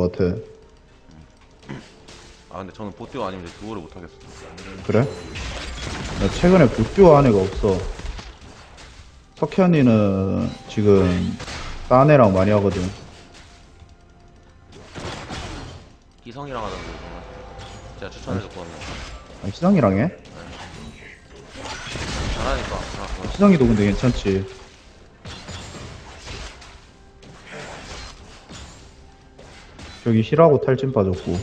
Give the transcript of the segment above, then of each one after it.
것 같아. 아 근데 저는 보띠가 아니면 이제 두어를 못하겠어 그래? 나 최근에 보듀오 한 애가 없어. 석현이는 지금 딴 애랑 많이 하거든. 희성이랑 하던데 저는 제가 추천해줬거든요 아, 시성이랑 해? 잘하니까 아, 시성이도 근데 괜찮지. 저기 힐하고 탈진 빠졌고.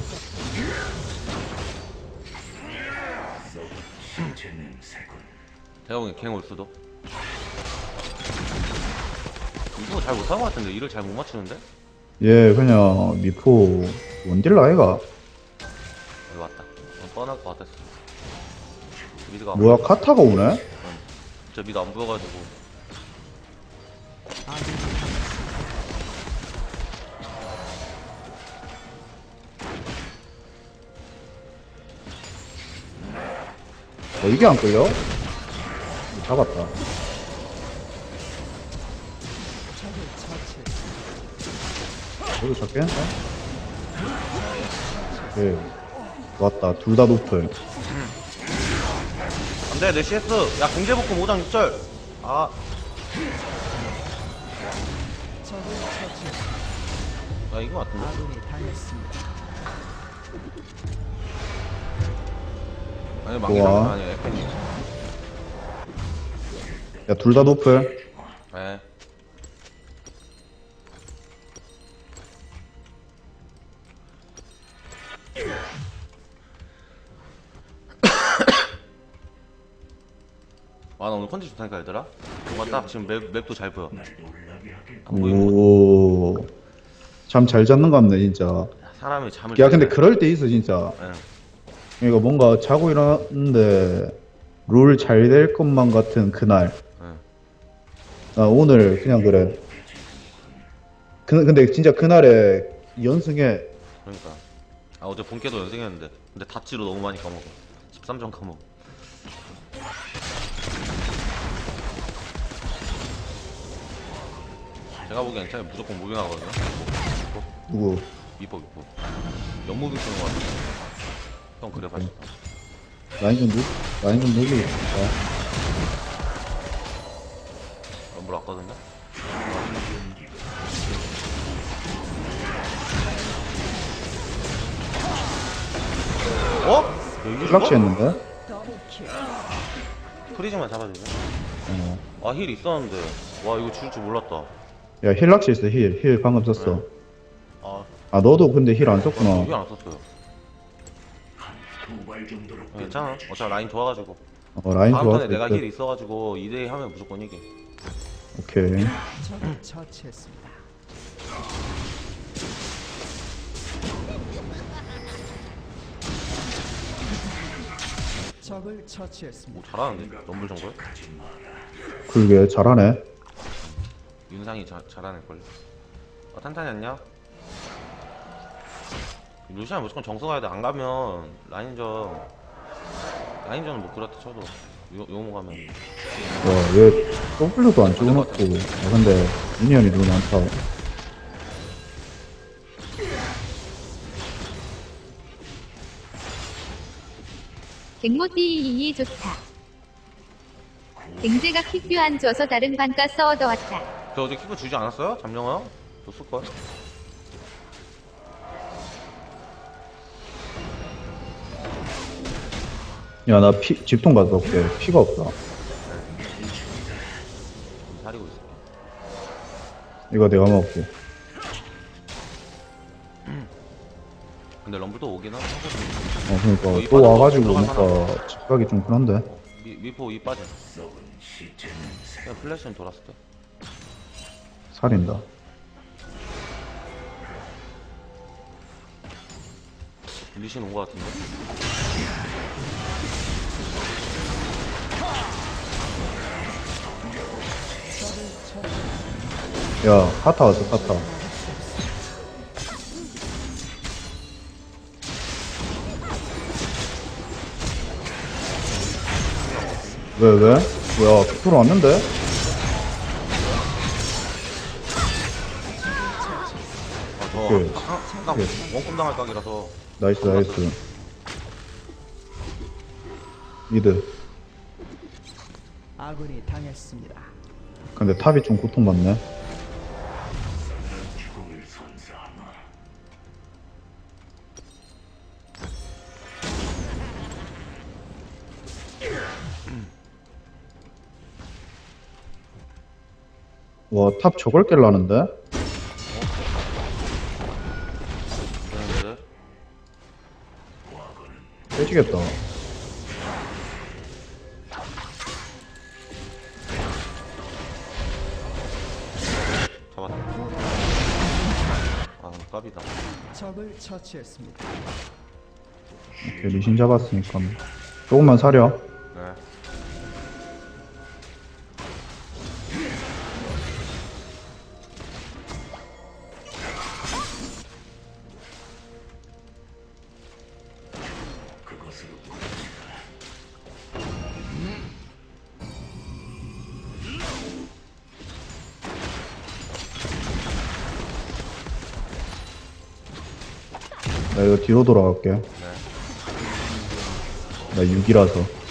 보기엔 갱올 수도 이거 잘 못한 것 같은데 일을 잘못 맞추는데? 얘 그냥 미포 원딜러 아이가? 여기 왔다 어, 뻔할 것 같았어 미드가 안 뭐야 카타가 오네? 저 미드 안 보여가지고 어 이게 안 끌려? 잡았다. 저도 잡겠는데? 네. 왔다. 둘 다 높을. 안돼 내 CS 야 공제복금 5장 6절 아 야, 이거 같은데? 아니, 좋아. 아니, 에펜이. 야, 둘다 높을. 에. 아, 나 오늘 컨디 좋다니까, 얘들아. 뭔가 딱 지금 맵, 맵도 잘 보여. 안 보이는 거. 오. 잠 잘 잤는 것 같네, 진짜. 사람이 잠을. 야, 근데 그럴 때 있어, 진짜. 해. 이거 뭔가 자고 일어났는데, 롤 잘 될 것만 같은 그날. 응. 나 오늘 그냥 그래. 그, 근데 진짜 그날에 연승해. 그러니까. 아, 어제 본캐도 연승했는데. 근데 다치로 너무 많이 까먹어. 13점 까먹어. 제가 보기엔 차라리 무조건 무빙하거든요. 누구? 미포 미포. 연무빙 쓰는 거 같아. 형 그래 봤어. 라인 좀 누, 라인 좀 누르겠다. 럼블 왔거든요. 어? 플락시 죽어? 했는데? 프리즈만 잡아주네. 어. 아힐 있었는데. 와 이거 줄 줄 몰랐다. 야, 힐락시 있어, 힐. 힐 방금 썼어. 아 아, 너도 근데 힐 안 썼구나. 이게 안 썼어요. 어, 괜찮아. 어차피 라인 좋아가지고. 어, 라인 다음 좋았어. 턴에 내가 힐 있어가지고 2대2 하면 무조건 이게. 오케이. 적을 처치했습니다. 적을 처치했습니다. 오 잘하는데? 럼블 정글? 그러게, 잘하네. 윤상이 자, 잘하는 걸. 어, 탄탄히 안녕? 루시안 무조건 정성 가야 돼. 안 가면 라인전 라인전은 못 그렇다 쳐도 요, 요모 가면 와, 얘 W도 안 찍어놓고. 아, 근데, 미니언이 너무 많다. 갱모띠이 좋다. 갱제가 킥뷰 안 줘서 다른 반가 써 얻어왔다. 저 어제 키고 주지 않았어요? 잠룡아? 줬을걸? 야, 나 피, 집통 갔다 올게. 피가 없다. 사리고 있을게. 이거 내가 먹을게. 근데 럼블도 오긴 하- 하거든. 어, 그러니까. 거의 또 빠져 와가지고 들어갈 뭔가 집가기 좀 그런데. 미, 미포 이 빠져. 그냥 플래시는 돌았을 때. 살인다. 리신 온거 같은데. 야, 카타 왔어, 카타. 왜, 왜? 뭐야, 빅토르 왔는데? 아, 저 오케이. 필. 아, 나 원콤 당할 각이라서 나이스, 나이스. 미드. 아군이 당했습니다. 근데 탑이 좀 고통받네. 와, 탑 저걸 깰라는데? 되는데 깨지겠다. 잡았다. 아 깝이다. 적을 처치했습니다. 리신 잡았으니까. 조금만 사려. 나 이거 뒤로 돌아갈게. 네. 나 6이라서.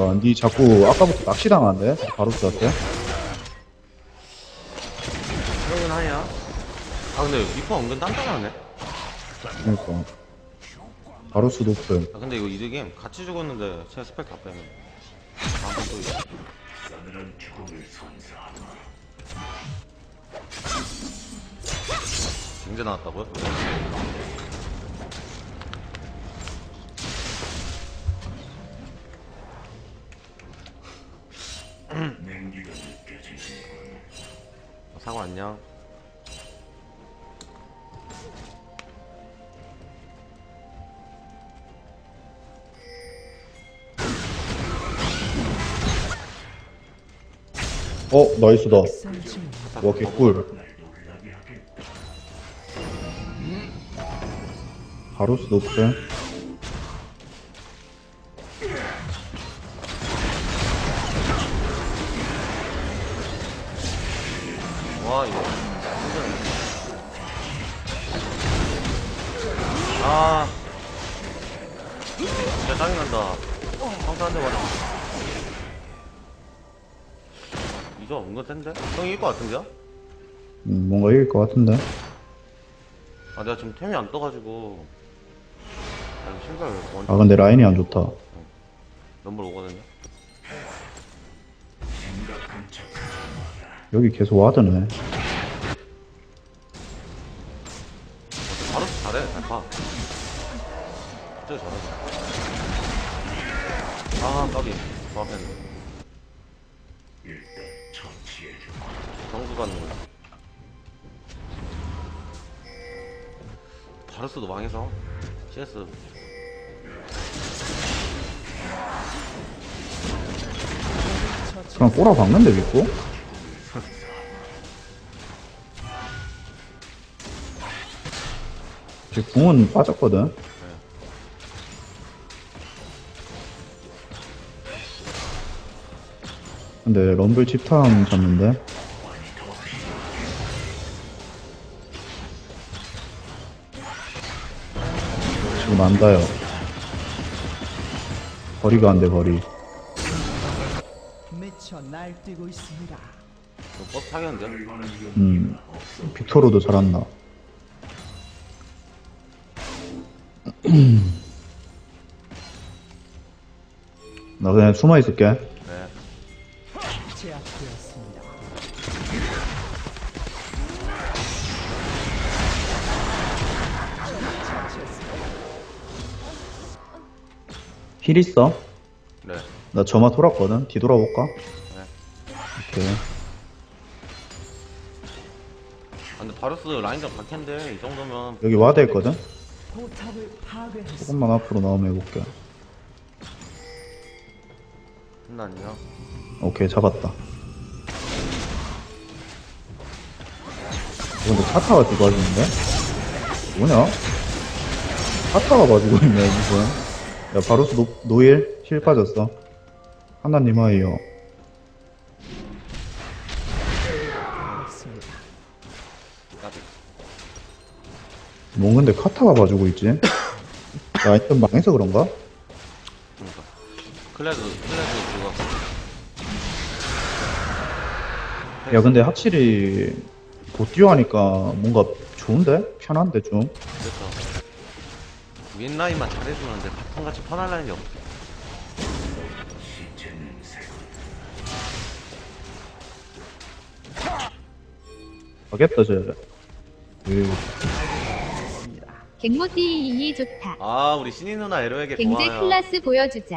그러니까 니 자꾸 아까부터 낚시당한데 바루스한테 그러긴 하냐? 아 근데 리퍼 은근 단단하네. 그러니까 바루스 높음 아 근데 이거 이득임 같이 죽었는데 제 스펙 다 빼면 다음번 또 이거 경제 나왔다고요? 사과 안녕 어 나이스다 생중 와 개꿀. 바루스 높음 이거 은근 센데? 형 이길 것 같은데요? 음, 뭔가 이길 것 같은데? 아 내가 지금 템이 안 떠가지고. 아 이거 신발 원아 근데 라인이 안 좋다. 넘버 오거든요? 여기 계속 와드네. 바로 잘해. 잘봐. 진짜 잘하네. 아 까비. 조합했네 받는 거야. 바르스도 망해서? CS. 그냥 꼬라 박는데 믿고? 제 궁은 빠졌거든. 근데 럼블 집탐 잡는데 안다요 거리가 안 돼 거리 미쳐 날뛰고 있습니다. 버스 타겠는데요? 음 빅토르도 잘한다 나 그냥 숨어 있을게 힐 있어? 네. 나 점화 돌았거든 뒤돌아볼까? 네. 오케이 아, 근데 바루스 라인전 각캔데 이 정도면 여기 와드? 포탑을 파괴했습니다. 조금만 앞으로 나오면 해볼게. 끝났냐? 오케이, 잡았다. 근데 차타가 지고 하시는데? 뭐냐? 차타가 봐주고 있네, 무슨. 야, 바로스 노, 노일? 실 빠졌어. 하나님. 했습니다. 까비. 뭐 근데 카타가 봐주고 있지? 야, 일단 망해서 그런가? 그러니까. 클레드, 클레드 그거. 야, 근데 확실히 보띠오 하니까 뭔가 좋은데? 편한데 좀? 그렇죠. 윈라인만 잘해주는데 바텀 같이 편할 라인이 없어. 가겠다, 쟤. 그, 갱모띠 이이 좋다. 아, 우리 신이 누나 에로에게 갱제 고마워요. 클라스 보여주자.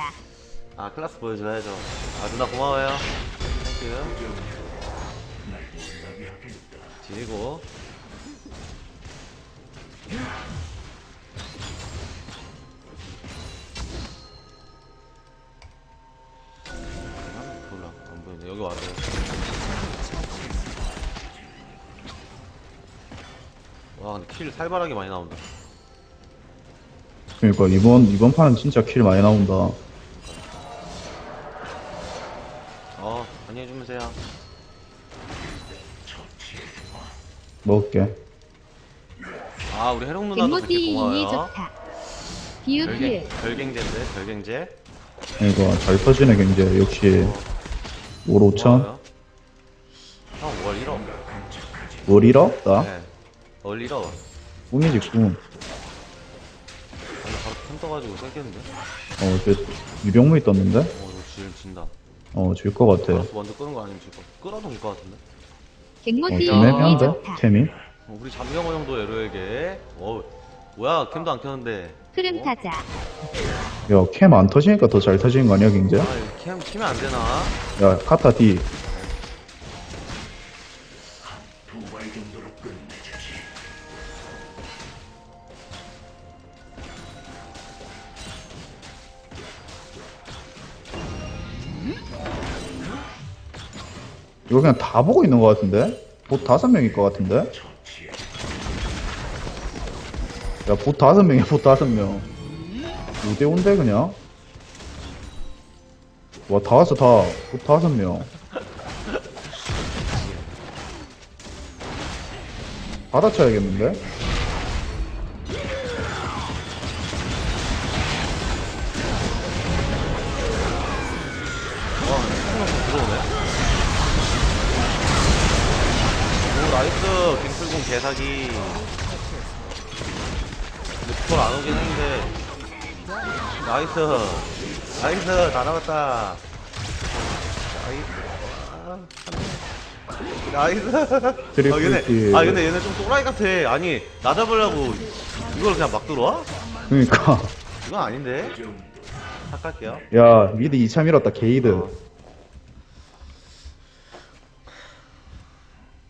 아, 클라스 보여줘야죠. 아, 누나 고마워요. 땡큐. 지리고. 와, 근데 킬 살벌하게 많이 나온다. 그니까 이번, 이번 판은 진짜 킬 많이 나온다. 어, 안녕히 주무세요. 먹을게. 아, 우리 해롱 누나도 되게 이이 고마워요. 좋다. 별갱, 비우필. 별갱제인데, 별갱제. 이거 잘 터지네, 경제. 역시, 올 5천? 고마워요. 형, 월 1억. 월 1억? 나? 네. 월 1억. 꿈이지, 꿈. 아니, 바로 템 떠가지고 셀겠는데? 어, 쟤, 유령무이 떴는데? 어, 이거 질, 진다. 어, 질 것 같아. 바로스 먼저 끄는 거 아니면 질 거. 끌어도 될 것 같은데? 어, 좀 애매한데? 좋다. 템이? 어, 우리 잠경호 형도 에로에게. 어, 뭐야, 캠도 안 켰는데. 흐름 어? 타자. 야, 캠 안 터지니까 더 잘 터지는 거 아니야, 경제? 아, 이거 캠 키면 안 되나? 야, 카타 D. 이거 그냥 다 보고 있는 것 같은데? 봇 다섯 명일 것 같은데? 야, 봇 다섯 명이야, 봇 다섯 명. 5대5인데, 그냥? 와, 다 왔어, 다. 봇 다섯 명. 받아쳐야겠는데? 나이스. 나이스. 다 나갔다. 나이스. 아, 나이스. 트리플 아, 얘네, 킬. 아, 근데 얘네 좀 또라이 같아. 아니, 나 잡으려고 이걸 그냥 막 들어와? 그니까. 이건 아닌데. 탁할게요. 야, 미드 2차 밀었다, 게이드.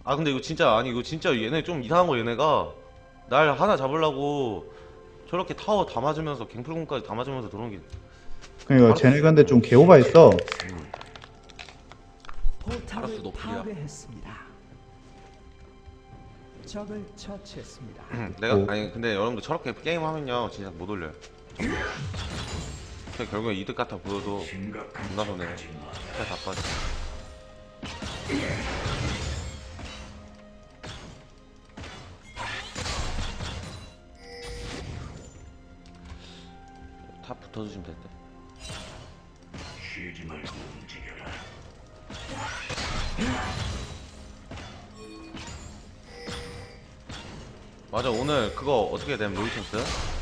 아 근데 이거 진짜 아니 이거 진짜 얘네 좀 이상한 거 얘네가 날 하나 잡으려고 저렇게 타워 다 맞으면서 갱플공까지 다 맞으면서 들어온 게 그니까, 쟤네 근데 좀 개오바 했어. 포탑을 알았어, 노플이야. 파괴했습니다. 적을 처치했습니다. 내가 오. 아니 근데 여러분들 저렇게 게임 하면요 진짜 못 올려요 그냥 결국에 이득 같아 보여도 존나 손해 진짜 다 빠져 붙어주시면 될때 맞아 오늘 그거 어떻게 됨 로이천스?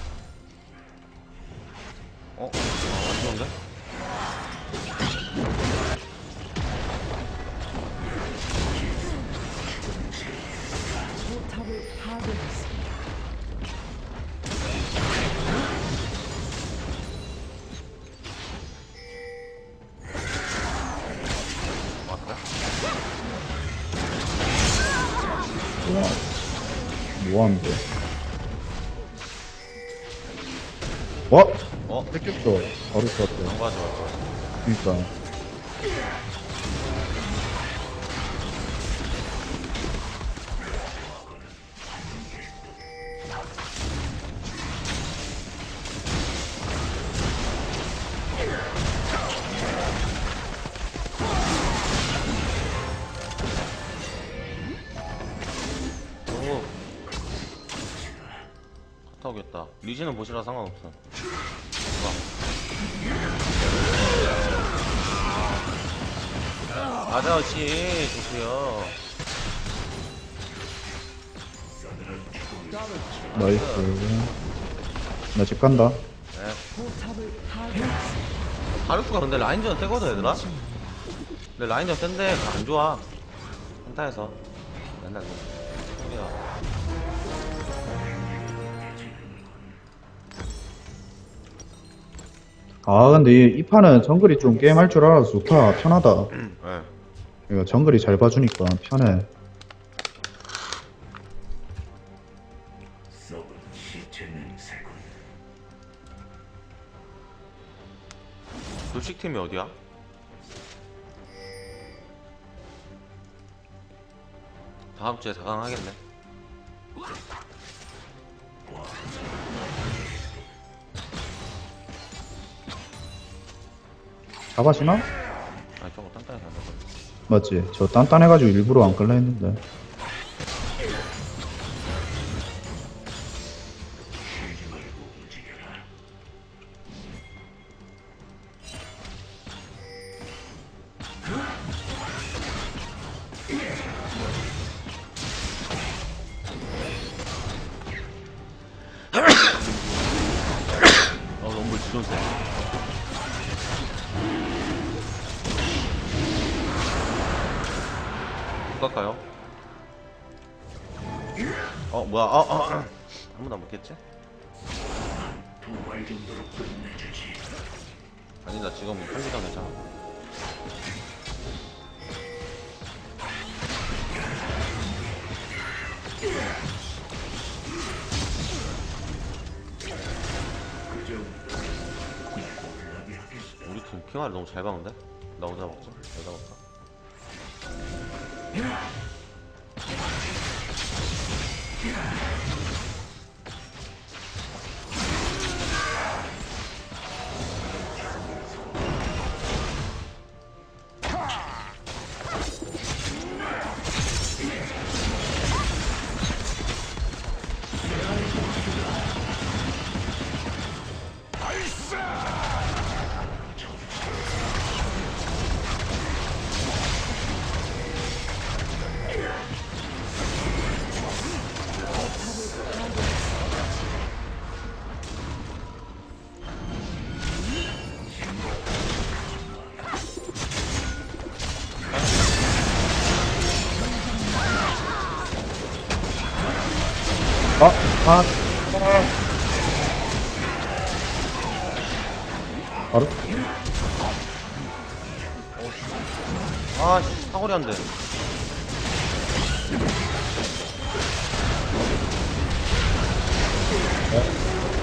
뭐하는 거야? 어? 어? 뺏겼어. 바로 쐈대. 안 가져왔어. 그니까. 보시라 상관없어 좋아 아저씨 좋고요 나이스. 나 집 간다. 네. 파괴했습니다. 하루수가 근데 라인전 세거든 얘들아? 근데 라인전 센데 안 좋아 한타에서 맨날 그소 아, 근데 이, 이 판은 정글이 좀 게임할 줄 알아서 좋다. 편하다. 네. 이거 정글이 잘 봐주니까 편해. 돌식팀이 어디야? 다음 주에 4강 하겠네 잡아지나? 아니 저거 단단히 안 먹어 맞지? 저 단단해가지고 일부러 안 끌라 했는데. 어 뭐야 어, 어, 어. 한 번도 안 먹겠지? 아니 나 지금 할리가 괜찮아 우리 팀 핑화를 너무 잘 박는데? 나 혼자 먹자 내가 먹자 아,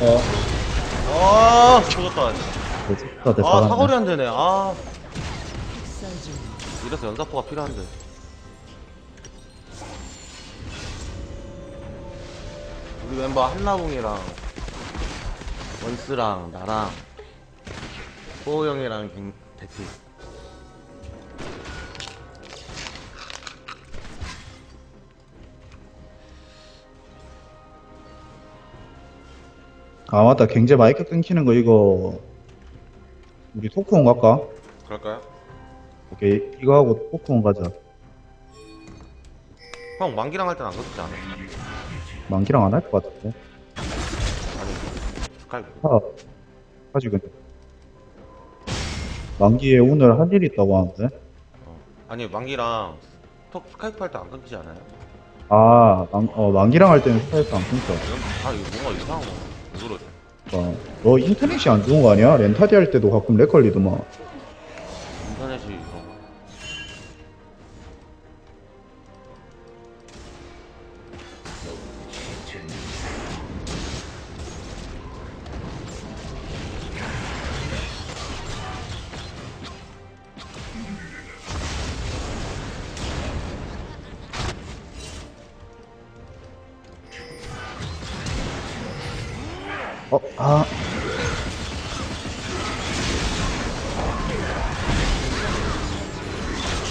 어, 아 죽었다 됐다, 됐다. 아 사거리 안 되네. 아. 이래서 연사포가 필요한데. 우리 멤버 한나봉이랑 원스랑 나랑 호우 형이랑 갱- 대티 아, 맞다. 경제 마이크 끊기는 거 이거 우리 토크온 갈까? 그럴까요? 오케이. 이거 하고 토크온 가자. 형 만기랑 할 땐 안 그렇지 않아? 만기랑 안 할 것 같은데. 아니 스카이프 아, 가지고. 만기에 오늘 할일 있다고 하는데. 어. 아니 만기랑 톡 스카이프 할 때 안 끊기지 않아요? 아, 만, 어, 만기랑 할 때는 스타일도 안 끊겨. 아 이거 뭔가 이상한 거 왜 그러지? 어, 너 인터넷이 안 좋은 거 아니야? 렌타디 할 때도 가끔 렉 걸리더만.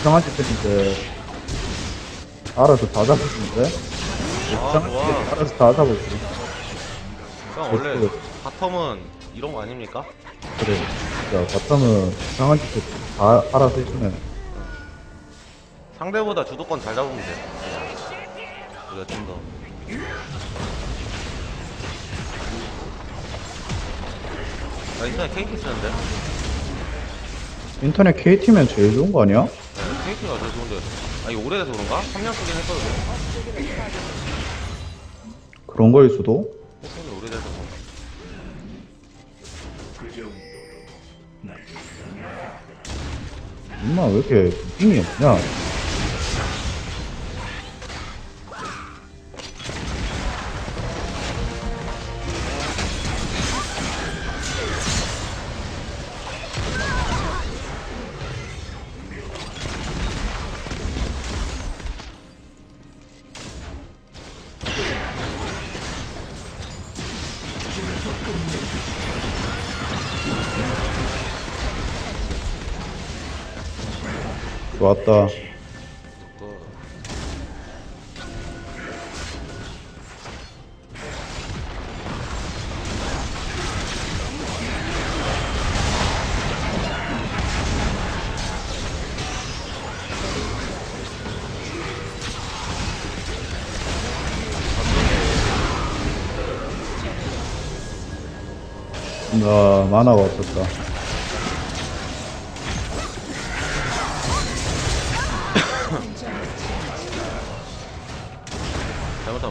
이상한 짓 했는데, 알아서 다 잡았는데? 아 이상한 좋아 짓 알아서 다 잡았어. 형 원래 됐어. 바텀은 이런 거 아닙니까? 그래. 야, 바텀은 이상한 짓다 알아서 해주네. 상대보다 주도권 잘 잡으면 돼 우리가 좀더 나 인터넷 KT 쓰는데? 인터넷 KT면 제일 좋은 거 아니야? 네, KT가 제일 좋은데 아 이거 오래돼서 그런가? 3년 쓰긴 했거든 그런 거일 수도? 했더니 오래돼서 그런가 엄마 왜 이렇게 빙이 없냐? 또나 만화가 없었다.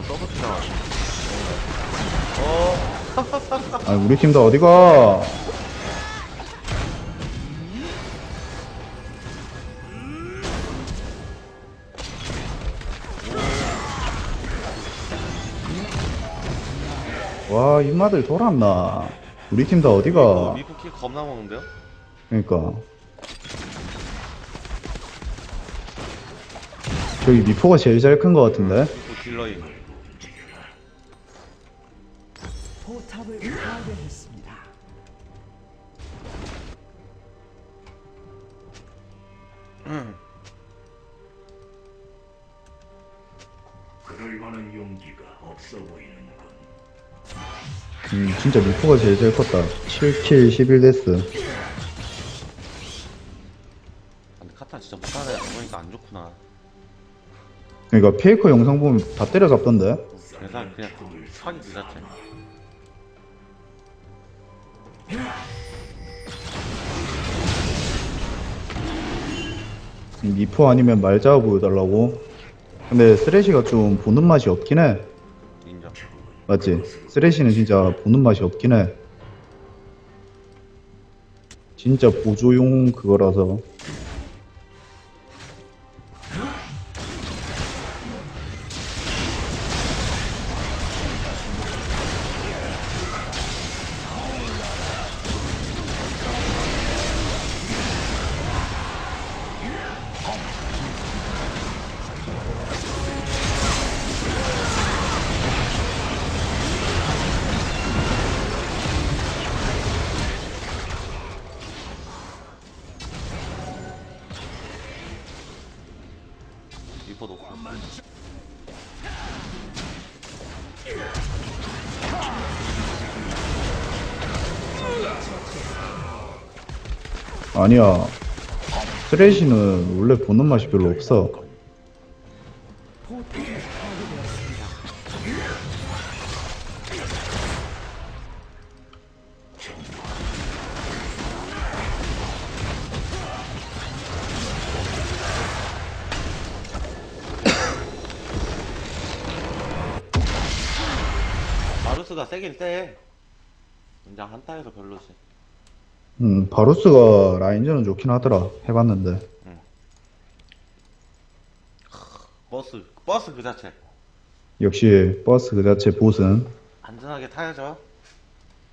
서브트잖아 어 아니 우리 팀 다 어디가? 와 입마들 돌았나? 우리 팀다 어디가? 미국 킬 겁나 먹는데요? 그러니까 저기 미포가 제일 잘큰거 같은데? 미국 딜러인 그럴 만한 용기가 없어 보이는군. 음, 진짜 미포가 제일 잘 컸다. 7킬 11 데스 근데 카타 진짜 못하는 애 보니까 안 좋구나. 그러니까 페이커 영상 보면 다 때려잡던데? 그래서 그냥 사기 그 자체 미포 아니면 말자아 보여달라고? 근데 쓰레쉬가 좀 보는 맛이 없긴 해 인정 맞지? 쓰레쉬는 진짜 보는 맛이 없긴 해 진짜 보조용 그거라서 아니야 쓰레쉬는 원래 보는 맛이 별로 없어. 마루스가 세긴 세 이제 한타에서 별로지 음 바루스가 라인전은 좋긴 하더라. 해봤는데. 버스 버스 그 자체. 역시 버스 그 자체 보스는. 안전하게 타야죠